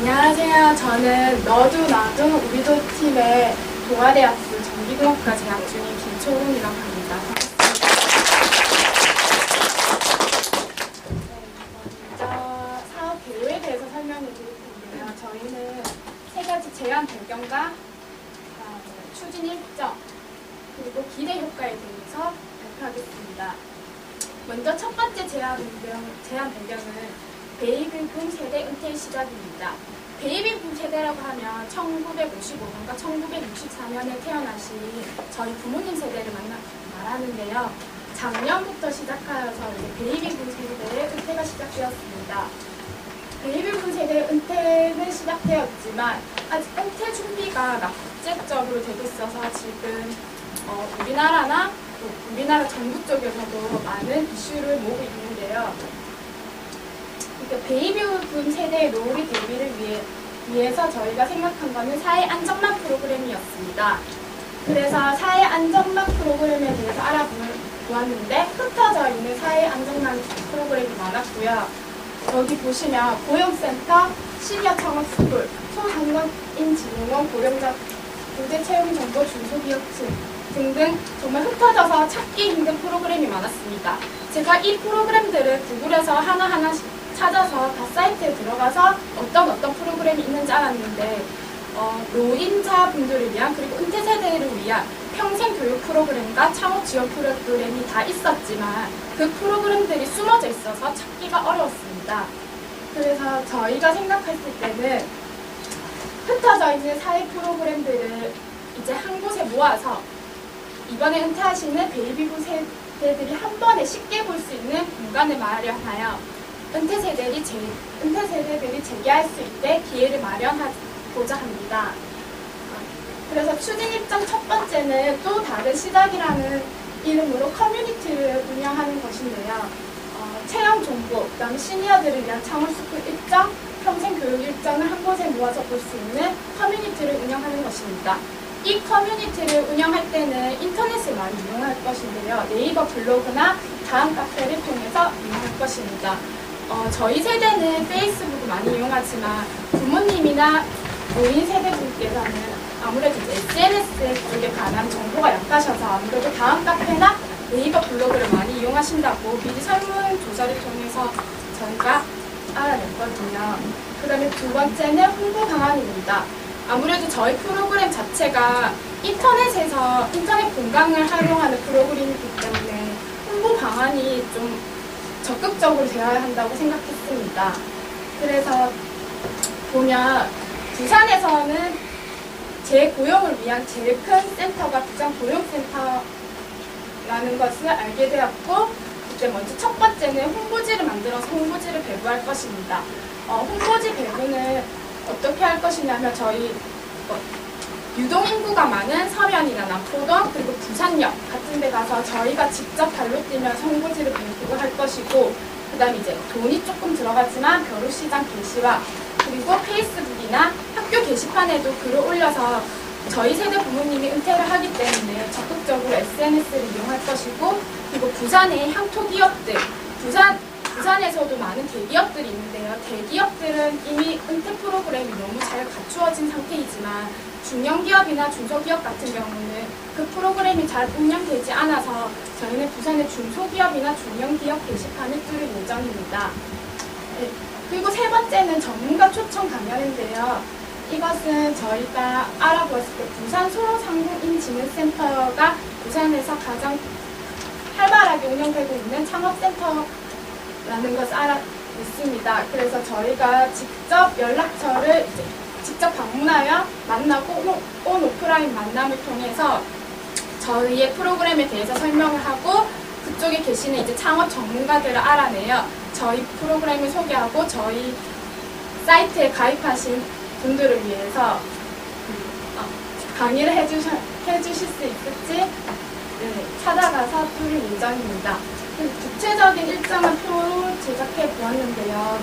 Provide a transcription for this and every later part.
안녕하세요. 저는 너도 나도 우리도 팀의 동아대학교 전기공학과 재학 중인 김초롱이라고 합니다. 네, 제한 배경과 그다음에 추진 일정 그리고 기대 효과에 대해서 발표하겠습니다. 먼저 첫 번째 제한 배경, 제한 배경은 베이비붐 세대 은퇴 시작입니다. 베이비붐 세대라고 하면 1955년과 1964년에 태어나신 저희 부모님 세대를 만나, 말하는데요. 작년부터 시작하여서 베이비붐 세대의 은퇴가 시작되었습니다. 베이비붐 세대 은퇴는 시작되었지만 아직 은퇴 준비가 국제적으로 되고 있어서 지금 어, 우리나라나 또 우리나라 정부 쪽에서도 많은 이슈를 모으고 있는데요. 그러니까 베이비붐 세대의 노후리 대비를 위해, 위해서 저희가 생각한 거는 사회 안전망 프로그램이었습니다. 그래서 사회 안전망 프로그램에 대해서 알아보았는데 흩어져 있는 사회 안전망 프로그램이 많았고요. 여기 보시면 고용센터, 시니어 창업스쿨, 소상공인진흥원 고령자 부재 채용 정보 중소기업층 등등 정말 흩어져서 찾기 힘든 프로그램이 많았습니다. 제가 이 프로그램들을 구글에서 하나하나씩 찾아서 각 사이트에 들어가서 어떤 어떤 프로그램이 있는지 알았는데 어, 노인자 분들을 위한 그리고 은퇴 세대를 위한 평생 교육 프로그램과 창업 지원 프로그램이 다 있었지만 그 프로그램들이 숨어져 있어서 찾기가 어려웠습니다. 그래서 저희가 생각했을 때는 흩어져 있는 사회 프로그램들을 이제 한 곳에 모아서 이번에 은퇴하시는 베이비붐 세대들이 한 번에 쉽게 볼 수 있는 공간을 마련하여 은퇴 세대들이 재, 은퇴 세대들이 재기할 수 있게 기회를 마련하고자 합니다. 어, 그래서 추진 입장 첫 번째는 또 다른 시작이라는 이름으로 커뮤니티를 운영하는 것인데요. 어, 체험 정보, 그다음에 시니어들을 위한 창업스쿨 일정, 평생 교육 일정을 한 곳에 모아서 볼 수 있는 커뮤니티를 운영하는 것입니다. 이 커뮤니티를 운영할 때는 인터넷을 많이 이용할 것인데요. 네이버 블로그나 다음 카페를 통해서 이용할 것입니다. 어, 저희 세대는 페이스북을 많이 이용하지만 부모님이나 노인 세대분께서는 아무래도 SNS 쪽에 관한 정보가 약하셔서 아무래도 다음 카페나 네이버 블로그를 많이 이용하신다고 미리 설문조사를 통해서 저희가 알아냈거든요. 그 다음에 두 번째는 홍보 방안입니다. 아무래도 저희 프로그램 자체가 인터넷에서 인터넷 공간을 활용하는 프로그램이기 때문에 홍보 방안이 좀 적극적으로 되어야 한다고 생각했습니다. 그래서 보면 부산에서는 재고용을 위한 제일 큰 센터가 부산 고용센터라는 것을 알게 되었고 이제 먼저 첫 번째는 홍보지를 만들어서 홍보지를 배부할 것입니다. 어, 홍보지 배부는 어떻게 할 것이냐면 저희 어, 유동 인구가 많은 서면이나 남포동 그리고 부산역 같은 데 가서 저희가 직접 발로 뛰면서 홍보지를 배부를 할 것이고 그 다음에 이제 돈이 조금 들어가지만 벼룩시장 게시와 그리고 페이스북이나 학교 게시판에도 글을 올려서 저희 세대 부모님이 은퇴를 하기 때문에 적극적으로 SNS를 이용할 것이고 그리고 부산의 향토 기업들 부산 부산에서도 많은 대기업들이 있는데요. 대기업들은 이미 은퇴 프로그램이 너무 잘 갖추어진 상태이지만 중견기업이나 중소기업 같은 경우는 그 프로그램이 잘 운영되지 않아서 저희는 부산의 중소기업이나 중견기업 게시판을 뚫을 예정입니다. 네, 그리고 세 번째는 전문가 초청 강연인데요. 이것은 저희가 알아보았을 때 부산 소상공인진흥센터가 부산에서 가장 활발하게 운영되고 있는 창업센터 라는 것을 알아냈습니다. 그래서 저희가 직접 연락처를 직접 방문하여 만나고 온- 온 오프라인 만남을 통해서 저희의 프로그램에 대해서 설명을 하고 그쪽에 계시는 이제 창업 전문가들을 알아내요. 저희 프로그램을 소개하고 저희 사이트에 가입하신 분들을 위해서 어, 강의를 해주셔, 해주실 수 있을지 네, 찾아가서 뚫을 예정입니다. 그 구체적인 일정은 표로 제작해 보았는데요.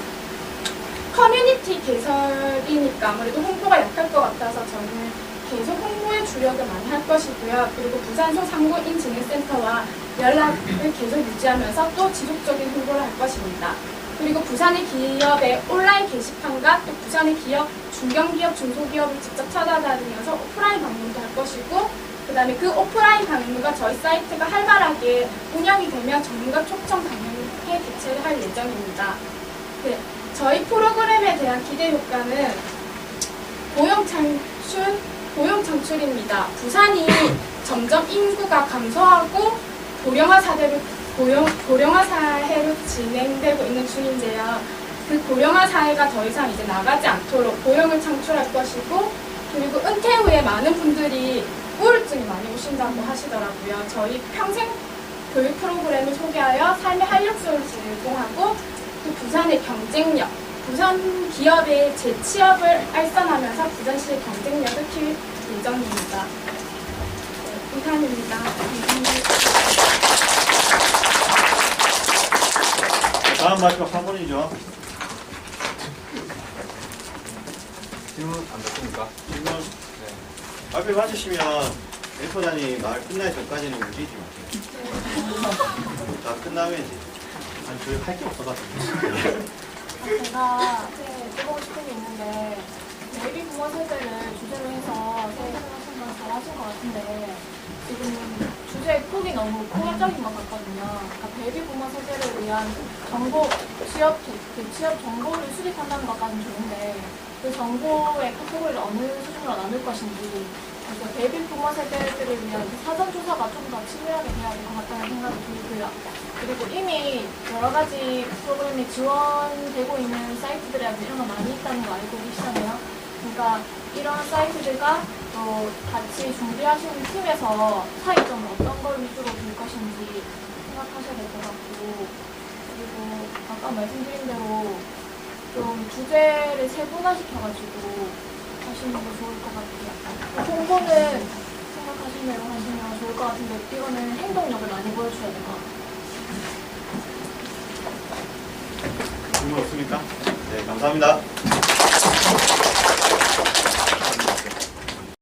커뮤니티 개설이니까 아무래도 홍보가 약할 것 같아서 저는 계속 홍보에 주력을 많이 할 것이고요. 그리고 부산소 상고인 진흥센터와 연락을 계속 유지하면서 또 지속적인 홍보를 할 것입니다. 그리고 부산의 기업의 온라인 게시판과 또 부산의 기업, 중견기업, 중소기업을 직접 찾아다니면서 오프라인 방문도 할 것이고 그 다음에 그 오프라인 방문과 저희 사이트가 활발하게 운영이 되면 전문가 초청 강연회 개최를 할 예정입니다. 네, 저희 프로그램에 대한 기대 효과는 고용 창출, 고용 창출입니다. 부산이 점점 인구가 감소하고 고령화 사대로 고령, 고령화 사회로 진행되고 있는 중인데요. 그 고령화 사회가 더 이상 이제 나가지 않도록 고용을 창출할 것이고 그리고 은퇴 후에 많은 분들이 우울증이 많이 오신다고 하시더라고요. 저희 평생 교육 프로그램을 소개하여 삶의 활력소를 제공하고 또 부산의 경쟁력, 부산 기업의 재취업을 알선하면서 부산시의 경쟁력을 키울 예정입니다. 네, 이상입니다. 감사합니다. 다음 마지막 한 분이죠. 질문 안 됐습니까? 질문 네. 앞에 봐주시면 앵커단이 말 끝나기 전까지는 움직이지 마세요. 다 끝나면 이제 아니 저희 할 게 없어가지고 제가 해보고 싶은 게 있는데 베이비 부모 세대를 주제로 해서 생각하신 건 잘하신 것 같은데 지금 주제 폭이 너무 포괄적인 것 같거든요. 그러니까 베이비 부모 세대를 위한 정보, 취업, 그 취업 정보를 수집한다는 것까지는 좋은데 그 정보의 카테고리를 어느 수준으로 나눌 것인지 그래서 베이비 부모 세대들을 위한 그 사전 조사가 좀 더 치밀하게 돼야 될 것 같다는 생각이 들고요. 그리고 이미 여러 가지 프로그램이 지원되고 있는 사이트들이라든지 이런 거 많이 있다는 거 알고 계시잖아요. 그러니까 이런 사이트들과 또 같이 준비하시는 팀에서 차이점을 어떤 걸 위주로 둘 것인지 생각하셔야 될 것 같고 그리고 아까 말씀드린 대로 좀 주제를 세분화시켜가지고 하시는 게 좋을 것 같아요. 홍보는 생각하신 대로 하시면 좋을 것 같은데 이거는 행동력을 많이 보여주셔야 될 것 같아요. 질문 없습니까? 네 감사합니다.